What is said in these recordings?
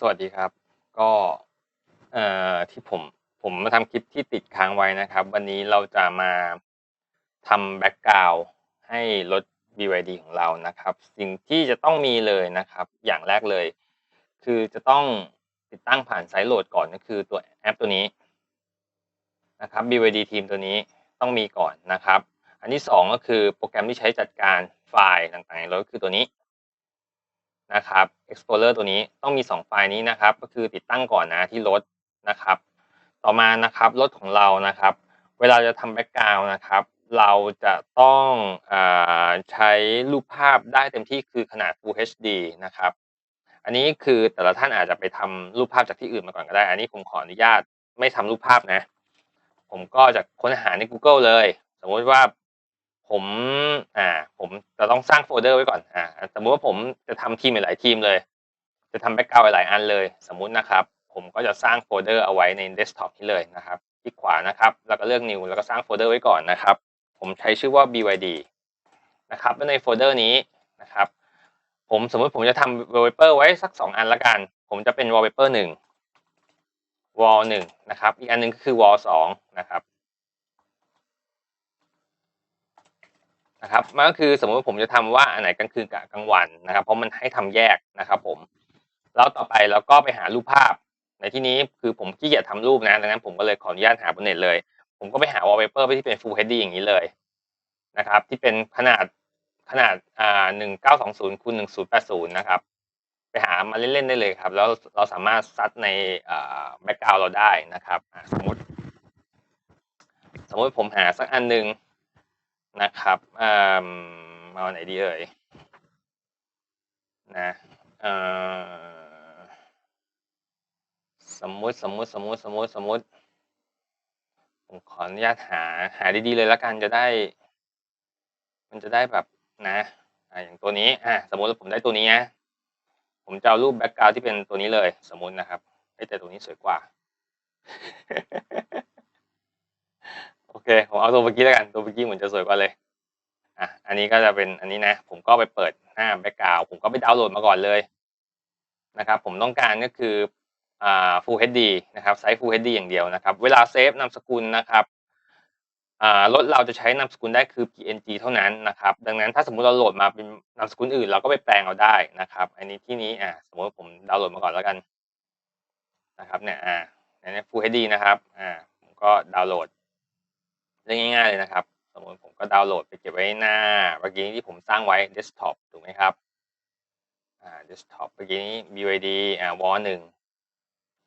สวัสดีครับ ก็ เอ่อ ที่ผม ผมมาทำคลิปที่ติดค้างไว้นะครับ วันนี้เราจะมาทำแบ็กกราวให้รถ BYD ของเรานะครับ สิ่งที่จะต้องมีเลยนะครับ อย่างแรกเลย คือจะต้องติดตั้งผ่านไซต์โหลดก่อน ก็คือตัวแอปตัวนี้นะครับ BYD Team ตัวนี้ต้องมีก่อนนะครับ อันที่สองก็คือโปรแกรมที่ใช้จัดการไฟล์ต่างๆในรถก็คือตัวนี้ นะครับ Explorer ตัวนี้ต้องมี 2 ไฟล์นี้นะครับ ก็คือติดตั้งก่อนนะที่รถนะครับ ต่อมานะครับรถของเรานะครับ เวลาจะทำแบ็กกราวนะครับ เราจะต้องอใช้รูปภาพได้เต็มที่คือขนาด Full HD นะครับ อันนี้คือแต่ละท่านอาจจะไปทำรูปภาพจากที่อื่นมาก่อนก็ได้ อันนี้ผมขออนุญาตไม่ทำรูปภาพนะ ผมก็จะค้นหาใน Google เลย สมมติว่า ผมอ่า ผมจะต้องสร้างโฟลเดอร์ไว้ก่อนอ่าสมมุติว่าผมจะทำทีมหลายทีมเลย จะทำแบ็กกราวด์หลายอันเลย สมมุตินะครับ ผมก็จะสร้างโฟลเดอร์เอาไว้ในเดสก์ท็อปนี้เลยนะครับคลิกขวานะครับ แล้วก็เลือก new แล้วก็สร้างโฟลเดอร์ไว้ก่อนนะครับ ผมใช้ชื่อว่า BYD นะครับแล้วในโฟลเดอร์นี้นะครับ ผมสมมติผมจะทำ wallpaper ไว้สัก 2 อันละกัน ผมจะเป็น wallpaper 1 wall 1นะครับ อีกอันหนึงก็คือ wall 2นะครับ นะครับมันก็คือสมมติว่าผมจะทำว่าอันไหนกลางคืนกับกลางวันนะครับ เพราะมันให้ทำแยกนะครับ ผม แล้วต่อไปเราก็ไปหารูปภาพ ในที่นี้คือผมขี้เกียจทำรูปนะดังนั้นผมก็เลยขออนุญาตหาบนเน็ตเลย ผมก็ไปหา wallpaper ไปที่เป็น Full HD อย่างนี้เลยนะครับ ที่เป็นขนาดขนาดอ่าหนึ่งเก้าสองศูนย์คูณหนึ่งศูนย์แปดศูนย์นะครับ ไปหามาเล่นๆได้เลยครับ แล้วเราสามารถซัดในแบ็กกราวเราได้นะครับสมมติ สมมติผมหาสักอันหนึ่ง นะครับอ่ามาวันไหนดีเอ่ยนะเออสมมุติสมมุติสมมุติสมมุติสมมุติผมขออนุญาตหาหาดีๆเลยล้วกันจะได้ มันจะได้แบบนะอ่าอย่างตัวนี้อ่าสมมติว่าผมได้ตัวนี้นะผมจะเอารูปแบ็กกราวที่เป็นตัวนี้เลย สมมุตินะครับเอ้ยแต่ตัวนี้สวยกว่า อเค ผมเอาตัวเมื่อกี้แล้วกันตัวเมื่อกี้เหมือนจะสวยกว่าเลยอะอันนี้ก็จะเป็นอันนี้นะ ผมก็ไปเปิดหน้าแบ็กกราวผมก็ไปดาวน์โหลดมาก่อนเลยนะครับผมต้องการก็คืออ่า Full HD นะครับไซส์ Full HD อย่างเดียวนะครับ เวลาเซฟนามสกุลนะครับอ่ารถเราจะใช้นามสกุลได้คือ PNG เท่านั้นนะครับ ดังนั้นถ้าสมมุติเราโหลดมาเป็นนามสกุลอื่น เราก็ไปแปลงเอาได้นะครับ อันนี้ที่นี้อ่าสมมติผมดาวน์โหลดมาก่อนแล้วกันนะครับเนี่ยอ่าอันนี้ Full HD นะครับอ่าผมก็ดาวน์โหลด เล่นง่ายๆเลยนะครับ สมมติผมก็ดาวน์โหลดไปเก็บไว้หน้าเมื่อกี้ที่ผมสร้างไว้เดสก์ท็อปถูกไหมครับอ่าเดสก์ท็อปเมื่อกี้นี้ BYD อ่าวอหนึ่ง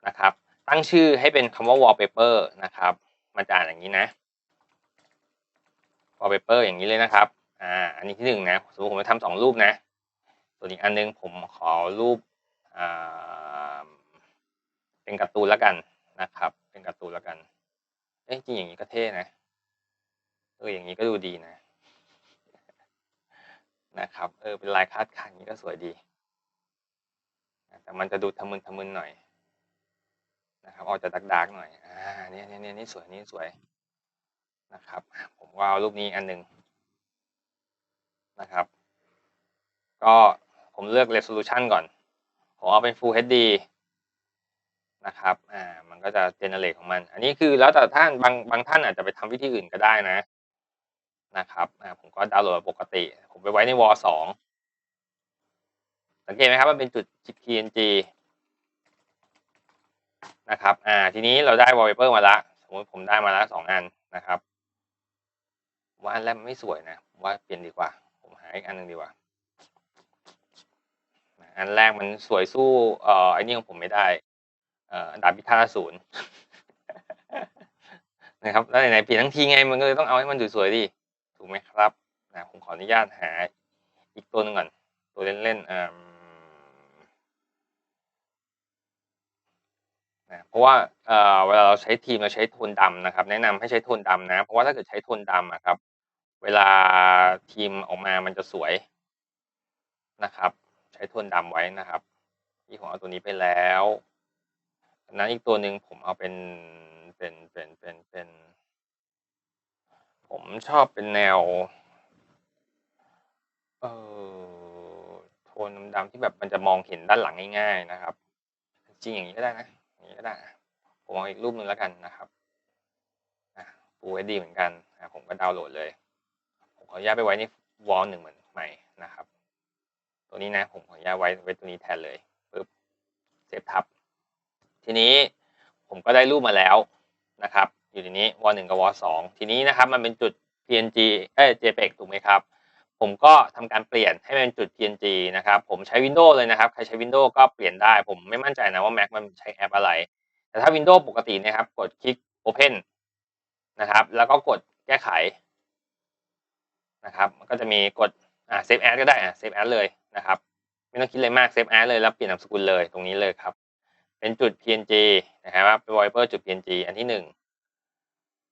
นะครับ ตั้งชื่อให้เป็นคำว่า wallpaper นะครับ มันจะอ่านอย่างนี้นะ wallpaper อย่างนี้เลยนะครับอ่าอันนี้ที่หนึ่งนะสมมติผมจะทำสองรูปนะส่วนอีกอันนึงผมขอรูปอ่าเป็นการ์ตูนแล้วกันนะครับ เป็นการ์ตูนแล้วกันเอ๊ะจริงอย่างนี้ก็เท่นะ เอออย่างนี้ก็ดูดีนะ นะครับ เออเป็นลายคาดคันอย่างนี้ก็สวยดีแต่มันจะดูทะมึนทะมึนหน่อย นะครับออกจะดักๆหน่อยอ่าเนี่ยเนี่ยเนี่ยนี่สวยนี่สวยนะครับ ผมก็เอารูปนี้อันหนึ่งนะครับ ก็ผมเลือก resolution ก่อน ผมเอาเป็น Full HD นะครับ อ่า มันก็จะเจเนเรตของมัน อันนี้คือแล้วแต่ท่านบางบางท่านอาจจะไปทำวิธีอื่นก็ได้นะ นะครับผมก็ดาวน์โหลดปกติ ผมไปไว้ในวอสองสังเกตไหมครับมันเป็นจุด PNG นะครับอ่าทีนี้เราได้ wallpaper มาละสมมติผมได้มาละสองอันนะครับว่าอันแรกมันไม่สวยนะว่าเปลี่ยนดีกว่า ผมหาอีกอันหนึ่งดีกว่า อันแรกมันสวยสู้เอ่อไอ้นี่ของผมไม่ได้เอ่อดาบพิฆาตศูนย์นะครับแล้วไหนๆเปลี่ยนทั้งทีไงมันก็เลยต้องเอาให้มันสวยๆดิ กไหมครับนะผมขออนุญาตหาอีกตัวหนึงก่อน ตัวเล่นๆเอ่อนะเพราะว่าเอ่อเวลาเราใช้ทีมเราใช้โทนดำนะครับ แนะนำให้ใช้โทนดำนะ เพราะว่าถ้าเกิดใช้โทนดำอะครับ เวลาทีมออกมามันจะสวยนะครับ ใช้โทนดำไว้นะครับที่ผมเอาตัวนี้ไปแล้วนั้นอีกตัวหนึ่งผมเอาเป็นเป็น ผม ชอบเป็นแนว เออโทนดำๆที่แบบมันจะมองเห็นด้านหลังง่าย ๆนะครับ จริงอย่างนี้ก็ได้นะอย่างนี้ก็ได้ ผมเอาอีกรูปหนึ่งแล้วกันนะครับอะ Full HD เหมือนกันอะผมก็ดาวน์โหลดเลย ผมขออนุญาตไปไว้ในวอลหนึ่งเหมือนใหม่นะครับ ตัวนี้นะผมขออนุญาตไว้ไว้ตัวนี้แทนเลยปึ๊บเซฟทับ ทีนี้ผมก็ได้รูปมาแล้วนะครับ อยู่ในนี้วอลหนึ่งกับวอลสองทีนี้นะครับมันเป็นจุด PNG เอ้ย JPEG ถูกไหมครับ ผมก็ทำการเปลี่ยนให้เป็นจุด PNG นะครับผมใช้ Windows เลยนะครับ ใครใช้ Windows ก็เปลี่ยนได้ ผมไม่มั่นใจนะว่า Mac มันใช้แอปอะไร แต่ถ้า Windows ปกตินะครับ กดคลิก Open นะครับ แล้วก็กดแก้ไขนะครับก็จะมีกดอ่า Save As ก็ได้อะ Save As เลยนะครับ ไม่ต้องคิดอะไรมาก Save As เลยแล้วเปลี่ยนนามสกุลเลยตรงนี้เลยครับ เป็นจุด PNG นะครับว่าเป็น wallpaper จุด PNG อันที่หนึ่ง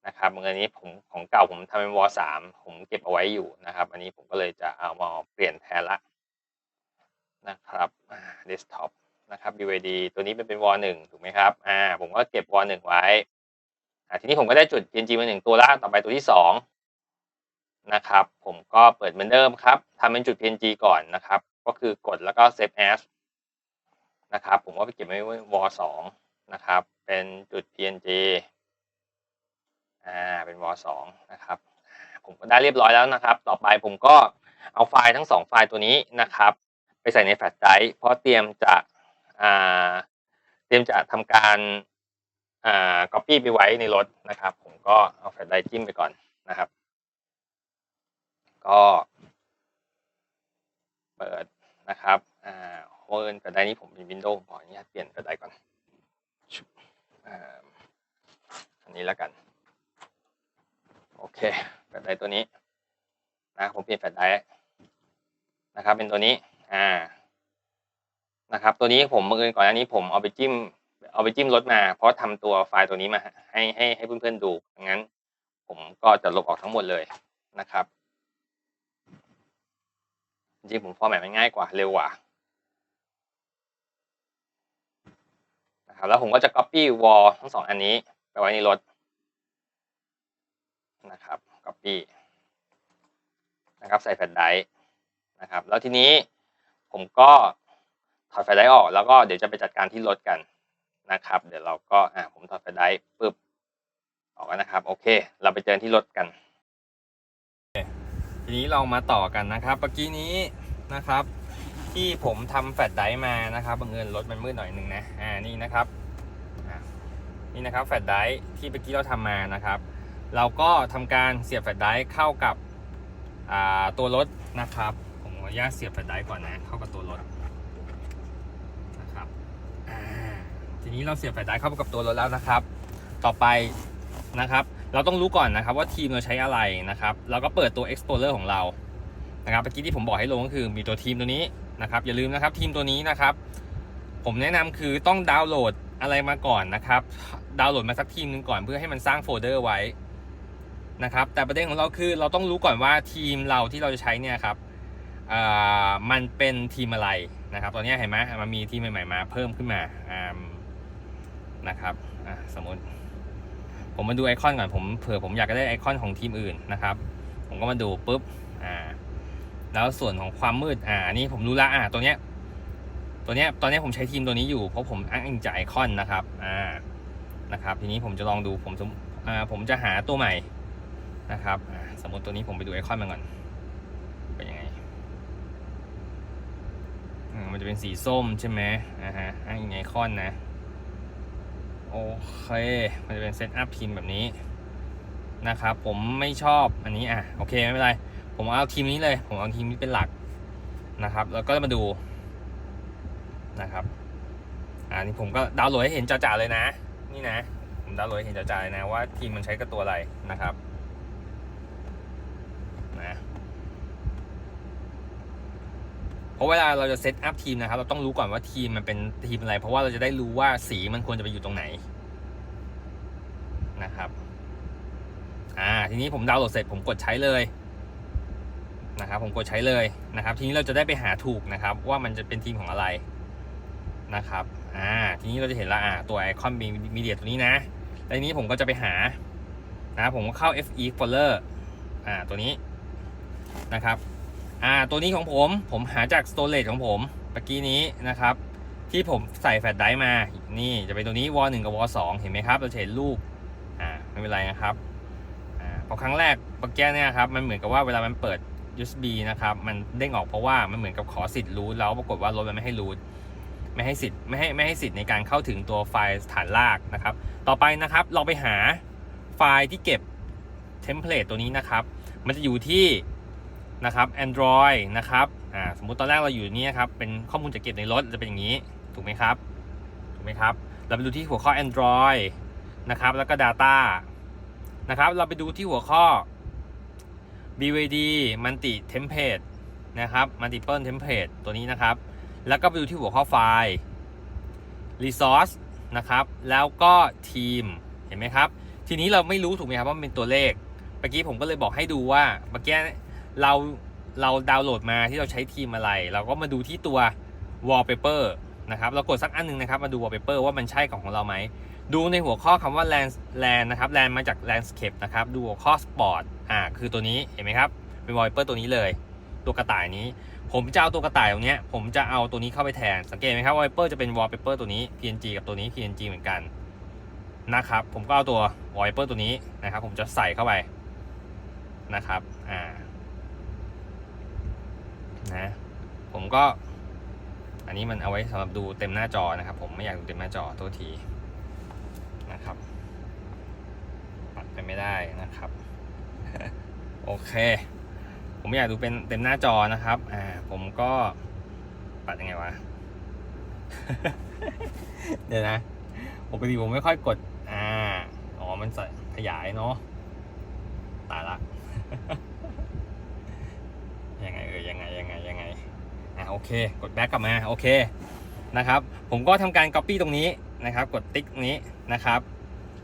นะครับอันนี้ผมของเก่าผมทำเป็นวอลสามผมเก็บเอาไว้อยู่นะครับ อันนี้ผมก็เลยจะเอามาเปลี่ยนแทนละนะครับเดสก์ท็อปนะครับ BYD ตัวนี้เป็นเป็นวอลหนึ่งถูกไหมครับอ่าผมก็เก็บวอลหนึ่งไว้อ่าทีนี้ผมก็ได้จุด PNG มาหนึ่งตัวละต่อไปตัวที่สองนะครับ ผมก็เปิดเหมือนเดิมครับทำเป็นจุด PNG ก่อนนะครับ ก็คือกดแล้วก็ save as นะครับ ผมก็ไปเก็บไว้วอลสองนะครับ เป็นจุด PNG อ่าเป็นวอลสองนะครับผมก็ได้เรียบร้อยแล้วนะครับ ต่อไปผมก็เอาไฟล์ทั้งสองไฟล์ตัวนี้นะครับ ไปใส่ในแฟลชไดร์เพราะเตรียมจะอ่าเตรียมจะทำการอ่า copy ไปไว้ในรถนะครับ ผมก็เอาแฟลชไดร์จิ้มไปก่อนนะครับ ก็เปิดนะครับอ่าโอนแฟลชไดร์นี้ผมเป็น Windows ขออนุญาตเปลี่ยนแฟลชไดร์ก่อนอ่าอันนี้แล้วกัน โอเคแฟลชไดตัวนี้นะผมเปลี่ยนแฟลชไดนะครับ เป็นตัวนี้อ่านะครับ ตัวนี้ผมบังเอิญก่อนอันนี้ผมเอาไปจิ้มเอาไปจิ้มรถมา เพราะทำตัวไฟล์ตัวนี้มาให้ให้ให้เพื่อนๆดูงั้น ผมก็จะลบออกทั้งหมดเลยนะครับจริงๆผมฟอร์แมตมันง่ายกว่าเร็วกว่านะครับแล้วผมก็จะ copy wall ทั้งสองอันนี้ไปไว้ในรถ นะครับ copy นะครับใส่แฟลชไดรฟ์นะครับ แล้วทีนี้ผมก็ถอดแฟลชไดรฟ์ออก แล้วก็เดี๋ยวจะไปจัดการที่รถกันนะครับ เดี๋ยวเราก็อ่าผมถอดแฟลชไดรฟ์ปึ๊บออกแล้วนะครับ โอเค เราไปเจอที่รถกันทีนี้เรามาต่อกันนะครับเมื่อกี้นี้นะครับ ที่ผมทำแฟลชไดรฟ์มานะครับบังเอิญรถมันมืดหน่อยหนึ่งนะอ่านี่นะครับนี่นะครับแฟลชไดรฟ์ที่เมื่อกี้เราทำมานะครับ เราก็ทำการเสียบแฟลชไดร์เข้ากับตัวรถนะครับ ผมขออนุญาตเสียบแฟลชไดร์ก่อนนะ เข้ากับตัวรถนะครับทีนี้เราเสียบแฟลชไดร์เข้ากับตัวรถแล้วนะครับ ต่อไปนะครับ เราต้องรู้ก่อนนะครับว่าทีมเราใช้อะไรนะครับ เราก็เปิดตัว Explorer ของเรานะครับเมื่อกี้ที่ผมบอกให้ลงก็คือมีตัวทีมตัวนี้นะครับ อย่าลืมนะครับทีมตัวนี้นะครับ ผมแนะนำคือต้องดาวน์โหลดอะไรมาก่อนนะครับ ดาวน์โหลดมาสักทีมหนึงก่อนเพื่อให้มันสร้างโฟลเดอร์ไว้ นะครับแต่ประเด็นของเราคือเราต้องรู้ก่อนว่าทีมเราที่เราจะใช้เนี่ยครับมันเป็นทีมอะไรนะครับตอนนี้เห็นไหมมันมีทีมใหม่ๆมาเพิ่มขึ้นมานะครับอ่าสมมติผมมาดูไอคอนก่อนผมเผื่อผมอยากจะได้ไอคอนของทีมอื่นนะครับ ผมก็มาดูปุ๊บอ่าแล้วส่วนของความมืดอ่านนี้ผมรู้ละอ่าตัวเนี้ยตัวเนี้ยตอนนี้ผมใช้ทีมตัวนี้อยู่เพราะผมอ้างอิงจากไอคอนนะครับอ่านะครับทีนี้ผมจะลองดูผมอ่าผมจะหาตัวใหม่ นะครับสมมติตัวนี้ผมไปดูไอคอนมันก่อนเป็นยังไงมันจะเป็นสีส้มใช่ไหมอ่าฮะอ้างอิงไอคอนนะโอเคมันจะเป็นเซตอัพทีมแบบนี้นะครับผมไม่ชอบอันนี้อะโอเคไม่เป็นไร ผมเอาทีมนี้เลย ผมเอาทีมนี้เป็นหลักนะครับ แล้วก็มาดูนะครับอ่านี่ผมก็ดาวน์โหลดให้เห็นจ่าๆเลยนะ นี่นะ ผมดาวน์โหลดให้เห็นจ่าๆเลยนะว่าทีมมันใช้กับตัวอะไรนะครับ นะเพราะเวลาเราจะเซตอัพทีมนะครับ เราต้องรู้ก่อนว่าทีมมันเป็นทีมอะไร เพราะว่าเราจะได้รู้ว่าสีมันควรจะไปอยู่ตรงไหนนะครับอ่าทีนี้ผมดาวน์โหลดเสร็จผมกดใช้เลยนะครับผมกดใช้เลยนะครับ ทีนี้เราจะได้ไปหาถูกนะครับ ว่ามันจะเป็นทีมของอะไรนะครับอ่าทีนี้เราจะเห็นละอ่าตัวไอคอนมีเดียตัวนี้นะแล้วทีนี้ผมก็จะไปหานะผมก็เข้า FE folder อ่าตัวนี้ นะครับอ่าตัวนี้ของผมผมหาจาก storage ของผมเมื่อกี้นี้นะครับ ที่ผมใส่แฟลชไดรฟ์มานี่จะเป็นตัวนี้วอหนึ่งกับวอสองเห็นไหมครับเราเห็นรูปอ่าไม่เป็นไรนะครับอ่าพอครั้งแรกเมื่อกี้เนี่ยครับมันเหมือนกับว่าเวลามันเปิด USB นะครับมันเด้งออกเพราะว่ามันเหมือนกับขอสิทธิ์รูทแล้วปรากฏว่ารถมันไม่ให้รูทไม่ให้สิทธิ์ไม่ให้ไม่ให้สิทธิ์ในการเข้าถึงตัวไฟล์ฐานรากนะครับ ต่อไปนะครับเราไปหาไฟล์ที่เก็บเทมเพลตตัวนี้นะครับ มันจะอยู่ที่ นะครับ Android นะครับอ่าสมมุติตอนแรกเราอยู่นี่นะครับเป็นข้อมูลจะเก็บในรถจะเป็นอย่างนี้ถูกไหมครับถูกไหมครับ เราไปดูที่หัวข้อ Android นะครับแล้วก็ Data นะครับเราไปดูที่หัวข้อ BYD Multi Template นะครับ Multiple Template ตัวนี้นะครับ แล้วก็ไปดูที่หัวข้อไฟล์ Resource นะครับ แล้วก็ทีมเห็นไหมครับ ทีนี้เราไม่รู้ถูกไหมครับว่ามันเป็นตัวเลขเมื่อกี้ผมก็เลยบอกให้ดูว่าเมื่อกี้ เราเราดาวน์โหลดมาที่เราใช้ทีมอะไร เราก็มาดูที่ตัว wallpaper นะครับเรากดสักอันหนึงนะครับมาดู wallpaper ว่ามันใช่ของของเราไหมดูในหัวข้อคำว่า land land นะครับ land มาจาก landscape นะครับดูหัวข้อ sport อ่าคือตัวนี้เห็นไหมครับเป็น wallpaper ตัวนี้เลย ตัวกระต่ายนี้ ผมจะเอาตัวกระต่ายตรงเนี้ยผมจะเอาตัวนี้เข้าไปแทนสังเกตไหมครับ wallpaper จะเป็น wallpaper ตัวนี้ png กับตัวนี้ png เหมือนกันนะครับผมก็เอาตัว wallpaper ตัวนี้นะครับผมจะใส่เข้าไปนะครับอ่า นะ ผมก็ อันนี้มันเอาไว้สำหรับดูเต็มหน้าจอนะครับ ผมไม่อยากดูเต็มหน้าจอโทษทีนะครับ ปัดไปไม่ได้นะครับ โอเค ผมไม่อยากดูเป็นเต็มหน้าจอนะครับอ่าผมก็ปัดยังไงวะเดี๋ยวนะปกติผมไม่ค่อยกด อ่า อ๋อ มันขยายเนาะตายละ ยังไงเออยังไงยังไงยังไง อ่าโอเค กดแบ็กกลับมา โอเค นะครับ ผมก็ทำการ Copy ตรงนี้นะครับ กดติ๊กนี้นะครับ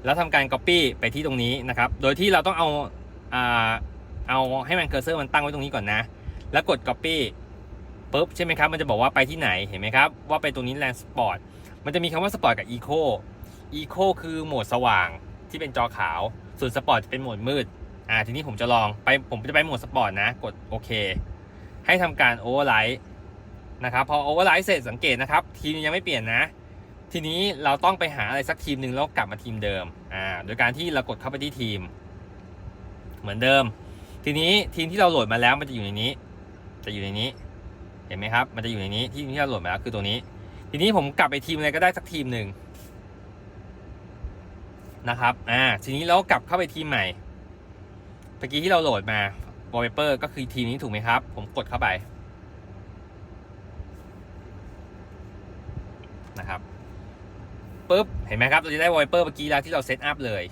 แล้วทำการ Copy ไปที่ตรงนี้นะครับ โดยที่เราต้องเอาอ่าเอาให้มันเคอร์เซอร์มันตั้งไว้ตรงนี้ก่อนนะ แล้วกด Copy ปุ๊บใช่ไหมครับ มันจะบอกว่าไปที่ไหน เห็นไหมครับ ว่าไปตรงนี้ Land Sport มันจะมีคำว่า Sport กับ Eco Eco คือโหมดสว่างที่เป็นจอขาว ส่วน Sport จะเป็นโหมดมืด อ่า ทีนี้ผมจะลองไป ผมจะไปโหมด Sport นะ กดโอเค ให้ทำการ Override นะครับพอ Override เสร็จสังเกตนะครับ ทีมยังไม่เปลี่ยนนะ ทีนี้เราต้องไปหาอะไรสักทีมหนึ่งแล้วกลับมาทีมเดิมอ่าโดยการที่เรากดเข้าไปที่ทีม เหมือนเดิม ทีนี้ทีมที่เราโหลดมาแล้วมันจะอยู่ในนี้ จะอยู่ในนี้ เห็นไหมครับ มันจะอยู่ในนี้ที่ที่เราโหลดมาแล้วคือตัวนี้ ทีนี้ผมกลับไปทีมอะไรก็ได้สักทีมหนึ่งนะครับอ่าทีนี้เรากลับเข้าไปทีมใหม่เมื่อกี้ที่เราโหลดมา wallpaper ก็คือทีมนี้ถูกไหมครับ ผมกดเข้าไปนะครับ ปุ๊บเห็นไหมครับเราจะได้ wallpaper เมื่อกี้แล้วที่เราเซตอัพเลย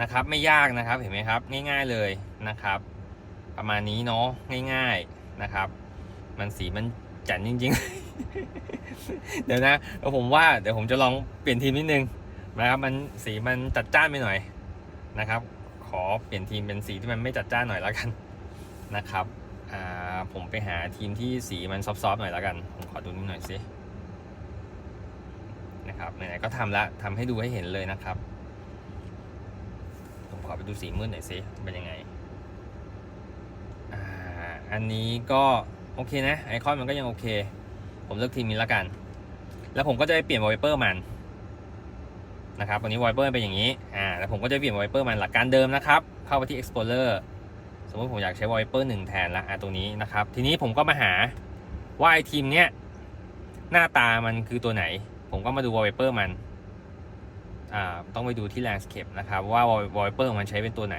นะครับไม่ยากนะครับเห็นไหมครับง่ายๆเลยนะครับ ประมาณนี้เนาะง่ายๆนะครับ มันสีมันจัดจริงๆ เดี๋ยวนะเดี๋ยวผมว่าเดี๋ยวผมจะลองเปลี่ยนทีมนิดนึงนะครับมันสีมันจัดจ้านไปหน่อยนะครับ ขอเปลี่ยนทีมเป็นสีที่มันไม่จัดจ้านหน่อยแล้วกันนะครับผมไปหาทีมที่สีมันซอฟๆหน่อยแล้วกัน ผมขอดูนิดหน่อยสิ นะครับไหนๆก็ทำละทำให้ดูให้เห็นเลยนะครับ ผมขอไปดูสีมืดหน่อยสิเป็นยังไงอ่าอันนี้ก็โอเคนะไอคอนมันก็ยังโอเค ผมเลือกทีมนี้แล้วกัน แล้วผมก็จะไปเปลี่ยนวอลเปเปอร์มันนะครับวันนี้วอลเปเปอร์เป็นอย่างนี้อ่าแล้วผมก็จะเปลี่ยนวอลเปเปอร์มันหลักการเดิมนะครับ เข้าไปที่ Explorer สมมติผมอยากใช้วอลเปเปอร์หนึ่งแทนละอ่าตรงนี้นะครับ ทีนี้ผมก็มาหาว่าไอทีมเนี้ย หน้าตามันคือตัวไหน ผมก็มาดูวอลเปเปอร์มันอ่าต้องไปดูที่แลนด์สเคปนะครับ ว่าวอลเปเปอร์มันใช้เป็นตัวไหน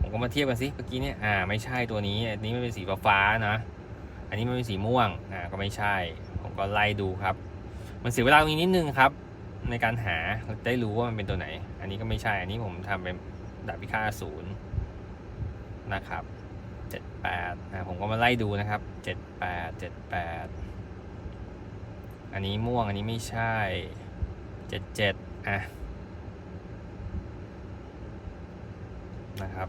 ผมก็มาเทียบกันสิเมื่อกี้เนี่ยอ่าไม่ใช่ตัวนี้ อันนี้ไม่เป็นสีฟ้านะ อันนี้มันเป็นสีม่วงอ่าก็ไม่ใช่ ผมก็ไล่ดูครับ มันเสียเวลาตรงนี้นิดนึงครับ ในการหาได้รู้ว่ามันเป็นตัวไหน อันนี้ก็ไม่ใช่อันนี้ผมทำเป็นดับพิฆาตศูนย์นะครับ78นะผมก็มาไล่ดูนะครับ 78 78 อันนี้ม่วงอันนี้ไม่ใช่เจ็ดเจ็ดอะนะครับ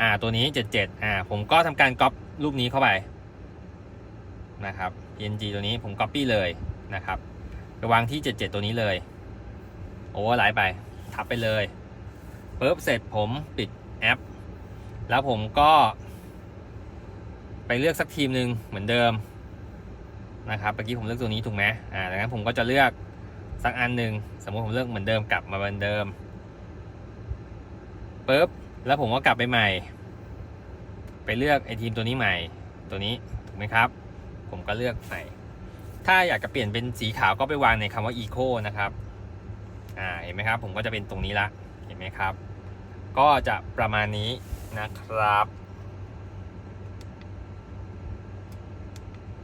อ่าตัวนี้เจ็ดเจ็ดอ่าผมก็ทำการก๊อปรูปนี้เข้าไปนะครับ png ตัวนี้ผม copy เลยนะครับไปวางที่77ตัวนี้เลยโอเวอร์ไลท์ไปทับไปเลยปุ๊บเสร็จผมปิดแอป แล้วผมก็ไปเลือกสักทีมหนึ่งเหมือนเดิม นะครับเมื่อกี้ผมเลือกตัวนี้ถูกไหมอ่าดังนั้นผมก็จะเลือกสักอันหนึ่งสมมติผมเลือกเหมือนเดิมกลับมาเหมือนเดิมปุ๊บแล้วผมก็กลับไปใหม่ ไปเลือกไอทีมตัวนี้ใหม่ ตัวนี้ถูกไหมครับ ผมก็เลือกใหม่ถ้าอยากจะเปลี่ยนเป็นสีขาวก็ไปวางในคำว่า eco นะครับอ่าเห็นไหมครับผมก็จะเป็นตรงนี้ละเห็นไหมครับ ก็จะประมาณนี้นะครับ